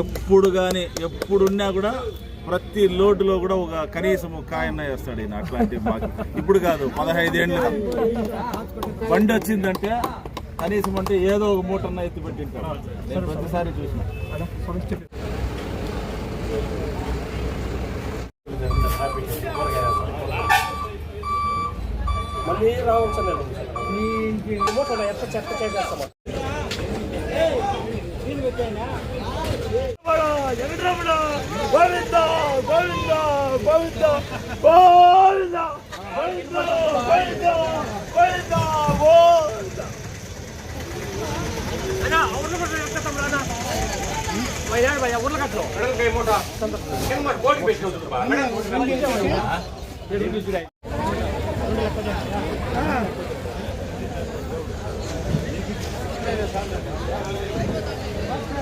ఎప్పుడు కానీ ఎప్పుడున్నా కూడా ప్రతి లోటులో కూడా ఒక కనీసం ఒక కాయన్న వేస్తాడు ఈయన. అట్లాంటి మాకు ఇప్పుడు కాదు పదహైదేళ్ళు. బండి వచ్చిందంటే కనీసం అంటే ఏదో ఒక మూటన్న ఎత్తి పెట్టింటాడు. నేను ప్రతిసారి చూసిన. మళ్ళీ రావచ్చు మీ మూట ఎంత చెత్త చేసేస్తాం గోవింద గోవింద గోవింద గోవింద గోవింద గోవింద గోవింద గోవింద అన్నా ఊర్ల కట్టు ఎంత తమ్ముడు భయ్యా భయ్యా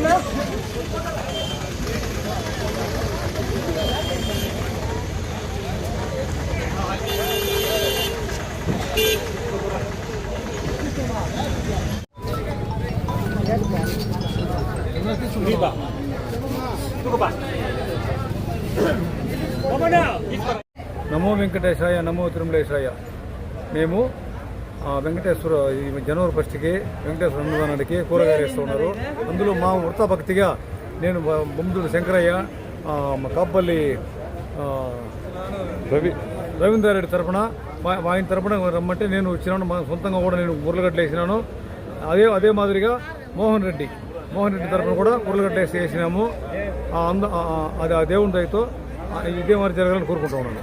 না వెంకటేశాయ నమో తిరుమలేశాయ. మేము వెంకటేశ్వర ఈ జనవరి ఫస్ట్కి వెంకటేశ్వర అన్నదానానికి కూరగాయలు వేస్తూ ఉన్నారు అందులో మా వృత్త భక్తిగా నేను బొమ్మిదుడు శంకరయ్య మా కాపల్లి రవి. రవీంద్రారెడ్డి తరపున మా మా ఆయన తరపున రమ్మంటే నేను వచ్చినాను. మా సొంతంగా కూడా నేను ఉర్లగడ్డలు వేసినాను. అదే అదే మాదిరిగా మోహన్ రెడ్డి మోహన్ రెడ్డి తరపున కూడా ఉర్లగడ్డ వేసి వేసినాము. ఆ, అంద ఆ, ఆ, అది ఆ దేవుని దయతో ఇదే మరి జరగాలని కోరుకుంటూ ఉన్నాను.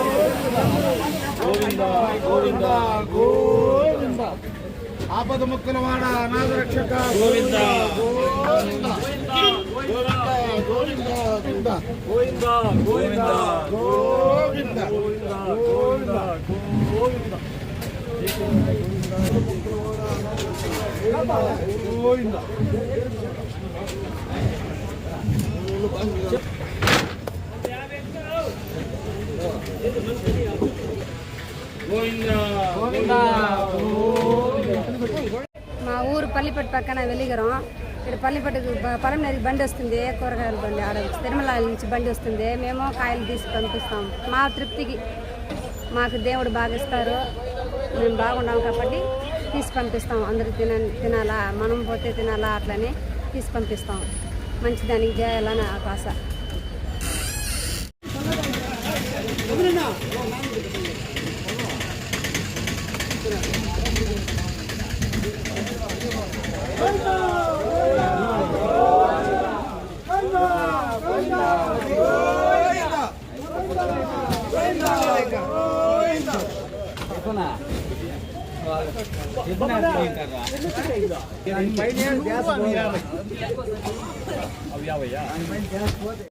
గోవింద గోవింద ఆపద ముక్కల వాడ అనాథ రక్షక గోవింద గోవింద గోవింద. గోవింద గోవింద. గోవింద గోవింద గోవింద. గోవింద. గోవింద. గోవింద మా ఊరు పల్లిపట్టు పక్కన వెలిగరం ఇక్కడ పల్లిపట్టుకు పొలం నదికి బండి వస్తుంది కూరగాయల బండి ఆడ తిరుమల నుంచి బండి వస్తుంది. మేము కాయలు తీసి పంపిస్తాం. మా తృప్తికి మాకు దేవుడు బాగా ఇస్తారు. మేము బాగున్నాం కాబట్టి తీసి పంపిస్తాం. అందరూ తిన తినాలా మనం పోతే తినాలా అట్లని తీసి పంపిస్తాం. మంచి దానికి పైన గ్యాస్ పోతే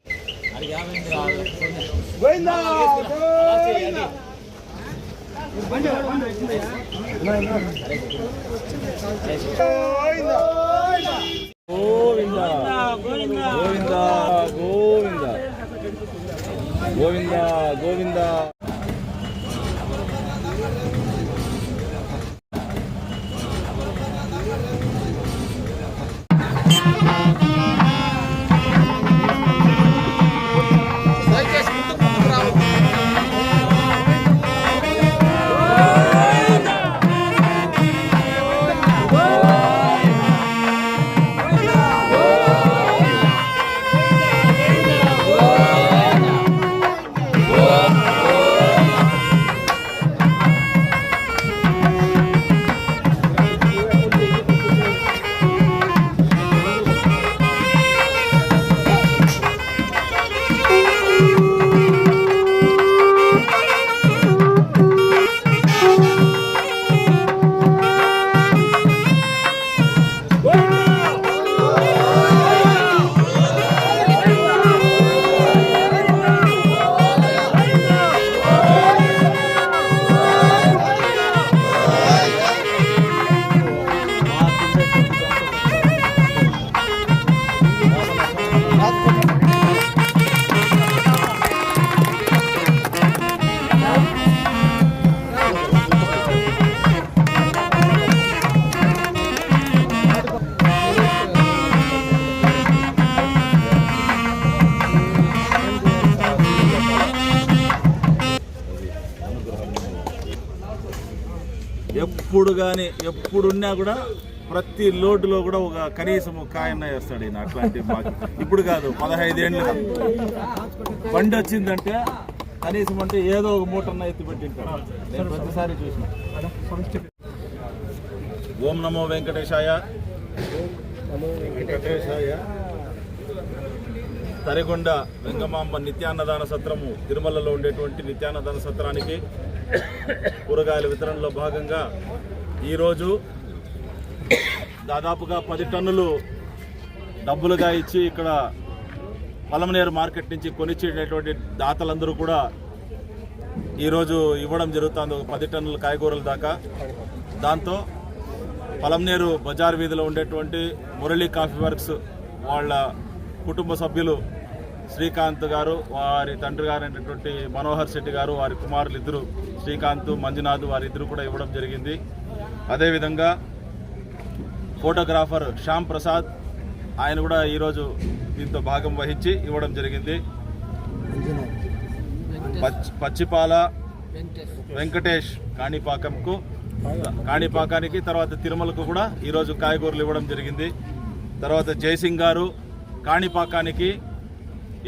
గోవింద గోవింద గోవింద గోవింద గోవింద ఎప్పుడు కానీ ఎప్పుడున్నా కూడా ప్రతి లోటులో కూడా ఒక కనీసం కాయన్న వేస్తాడు ఈయన అట్లాంటి ఇప్పుడు కాదు పదహైదేళ్ళు బండి వచ్చిందంటే కనీసం అంటే ఏదో ఒక మూటన్న ఎత్తి పెట్టింటాడు. నేను ప్రతిసారి చూసిన. ఓం నమో వెంకటేశాయ. వెంకటేశాయ. తరిగొండ వెంగమాంబ నిత్యాన్నదాన సత్రము తిరుమలలో ఉండేటువంటి నిత్యాన్నదాన సత్రానికి కూరగాయల వితరణలో భాగంగా ఈరోజు దాదాపుగా పది టన్నులు డబ్బులుగా ఇచ్చి ఇక్కడ పొలంనేరు మార్కెట్ నుంచి కొనిచ్చేటటువంటి దాతలందరూ కూడా ఈరోజు ఇవ్వడం జరుగుతుంది. ఒక పది టన్నుల కాయగూరల దాకా. దాంతో పొలంనేరు బజార్ వీధిలో ఉండేటువంటి మురళీ కాఫీ వర్క్స్ వాళ్ళ కుటుంబ సభ్యులు శ్రీకాంత్ గారు వారి తండ్రి గారు అయినటువంటి మనోహర్ శెట్టి గారు వారి కుమారులు ఇద్దరు శ్రీకాంత్ మంజునాథ్ వారిద్దరు కూడా ఇవ్వడం జరిగింది. అదేవిధంగా ఫోటోగ్రాఫర్ శ్యామ్ ప్రసాద్ ఆయన కూడా ఈరోజు దీంతో భాగం వహించి ఇవ్వడం జరిగింది. పచ్చి పచ్చిపాల వెంకటేష్ కాణిపాకంకు కాణిపాకానికి తర్వాత తిరుమలకు కూడా ఈరోజు కాయగూరలు ఇవ్వడం జరిగింది. తర్వాత జయసింగ్ గారు కాణిపాకానికి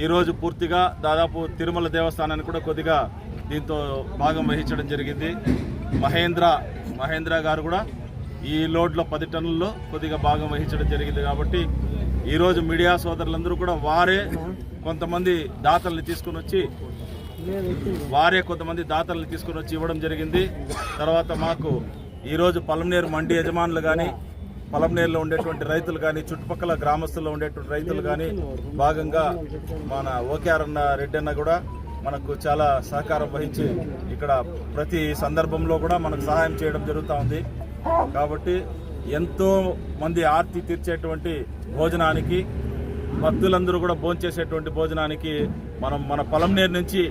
ఈరోజు పూర్తిగా దాదాపు తిరుమల దేవస్థానానికి కూడా కొద్దిగా దీంతో భాగం వహించడం జరిగింది. మహేంద్ర మహేంద్ర గారు కూడా ఈ లోడ్లో పది టన్నుల్లో కొద్దిగా భాగం వహించడం జరిగింది కాబట్టి ఈరోజు మీడియా సోదరులందరూ కూడా వారే కొంతమంది దాతల్ని తీసుకుని వచ్చి వారే కొంతమంది దాతల్ని తీసుకుని వచ్చి ఇవ్వడం జరిగింది. తర్వాత మాకు ఈరోజు పలంనేరు మండి యజమానులు కానీ పలంనేరులో ఉండేటువంటి రైతులు కానీ చుట్టుపక్కల గ్రామస్తుల్లో ఉండేటువంటి రైతులు కానీ భాగంగా మన ఓకేఆర్ అన్న రెడ్డి అన్న కూడా మనకు చాలా సహకారం వహించి ఇక్కడ ప్రతి సందర్భంలో కూడా మనకు సహాయం చేయడం జరుగుతూ ఉంది. కాబట్టి ఎంతో మంది ఆర్తి తీర్చేటువంటి భోజనానికి భక్తులందరూ కూడా భోంచేసేటువంటి భోజనానికి మనం మన పొలంనేరు నుంచి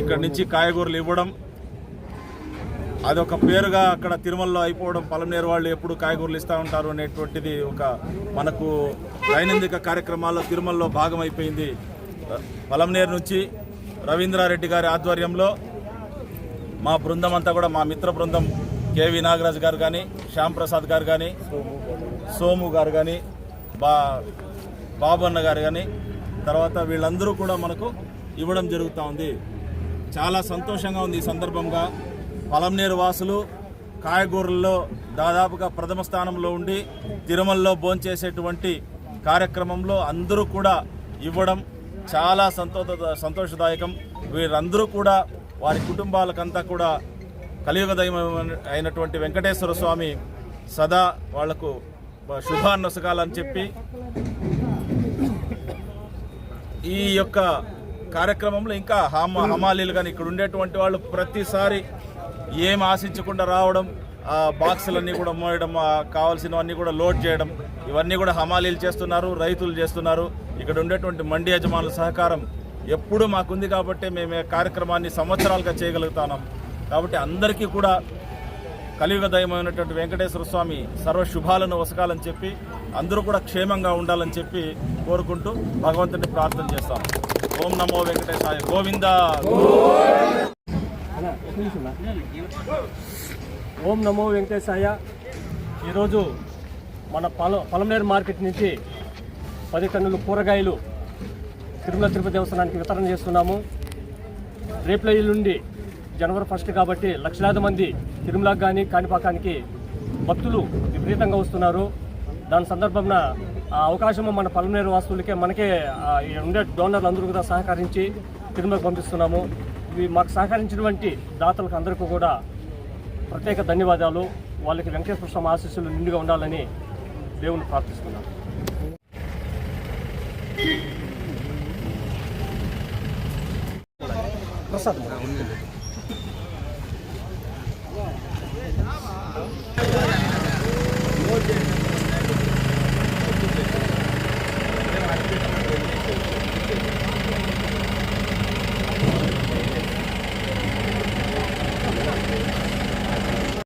ఇక్కడ నుంచి కాయగూరలు ఇవ్వడం అదొక పేరుగా అక్కడ తిరుమలలో అయిపోవడం పొలంనేరు వాళ్ళు ఎప్పుడు కాయగూరలు ఇస్తూ ఉంటారు అనేటువంటిది ఒక మనకు దైనందిక కార్యక్రమాల్లో తిరుమలలో భాగం అయిపోయింది పలంనేరు నుంచి రవీంద్రారెడ్డి గారి ఆధ్వర్యంలో మా బృందం అంతా కూడా మా మిత్ర బృందం కేవి నాగరాజు గారు కానీ శ్యాంప్రసాద్ గారు కానీ సోము గారు కానీ బా బాబు అన్న గారు కానీ తర్వాత వీళ్ళందరూ కూడా మనకు ఇవ్వడం జరుగుతూ ఉంది. చాలా సంతోషంగా ఉంది ఈ సందర్భంగా. పలంనేరు వాసులు కాయగూరల్లో దాదాపుగా ప్రథమ స్థానంలో ఉండి తిరుమలలో భోంచేసేటువంటి కార్యక్రమంలో అందరూ కూడా ఇవ్వడం చాలా సంతోష సంతోషదాయకం. వీరందరూ కూడా వారి కుటుంబాలకంతా కూడా కలియుగ దైవం అయినటువంటి వెంకటేశ్వర స్వామి సదా వాళ్ళకు శుభాన్నసకాలని చెప్పి ఈ యొక్క కార్యక్రమంలో ఇంకా హమా హమాలీలు కానీ ఇక్కడ ఉండేటువంటి వాళ్ళు ప్రతిసారి ఏం ఆశించకుండా రావడం బాక్సులన్నీ కూడా మోయడం కావాల్సినవన్నీ కూడా లోడ్ చేయడం ఇవన్నీ కూడా హమాలీలు చేస్తున్నారు రైతులు చేస్తున్నారు. ఇక్కడ ఉండేటువంటి మండి యజమానుల సహకారం ఎప్పుడూ మాకుంది కాబట్టి మేము కార్యక్రమాన్ని సంవత్సరాలుగా చేయగలుగుతున్నాం. కాబట్టి అందరికీ కూడా కలియుగ దయమైనటువంటి వెంకటేశ్వర స్వామి సర్వ శుభాలను వసకాలని చెప్పి అందరూ కూడా క్షేమంగా ఉండాలని చెప్పి కోరుకుంటూ భగవంతుని ప్రార్థన చేస్తాం. ఓం నమో వెంకటేశాయ గోవింద. ఓం నమో వెంకటేశాయ. ఈరోజు మన పొలం పొలంనేరు మార్కెట్ నుంచి పది టన్నులు కూరగాయలు తిరుమల తిరుపతి దేవస్థానానికి వితరణ చేస్తున్నాము. రేపుల నుండి జనవరి ఫస్ట్ కాబట్టి లక్షలాది మంది తిరుమలకు కానీ కాణిపాకానికి భక్తులు విపరీతంగా వస్తున్నారు. దాని సందర్భంన ఆ అవకాశము మన పలమనేరు వాస్తువులకే మనకే ఉండే డోనర్లు అందరూ కూడా సహకరించి తిరుమలకు పంపిస్తున్నాము. ఇవి మాకు సహకరించినటువంటి దాతలకు అందరికీ కూడా ప్రత్యేక ధన్యవాదాలు. వాళ్ళకి వెంకటేశ్వర స్వామి ఆశీస్సులు నిండుగా ఉండాలని దేవుని ప్రార్థిస్తున్నాను ప్రసాద్.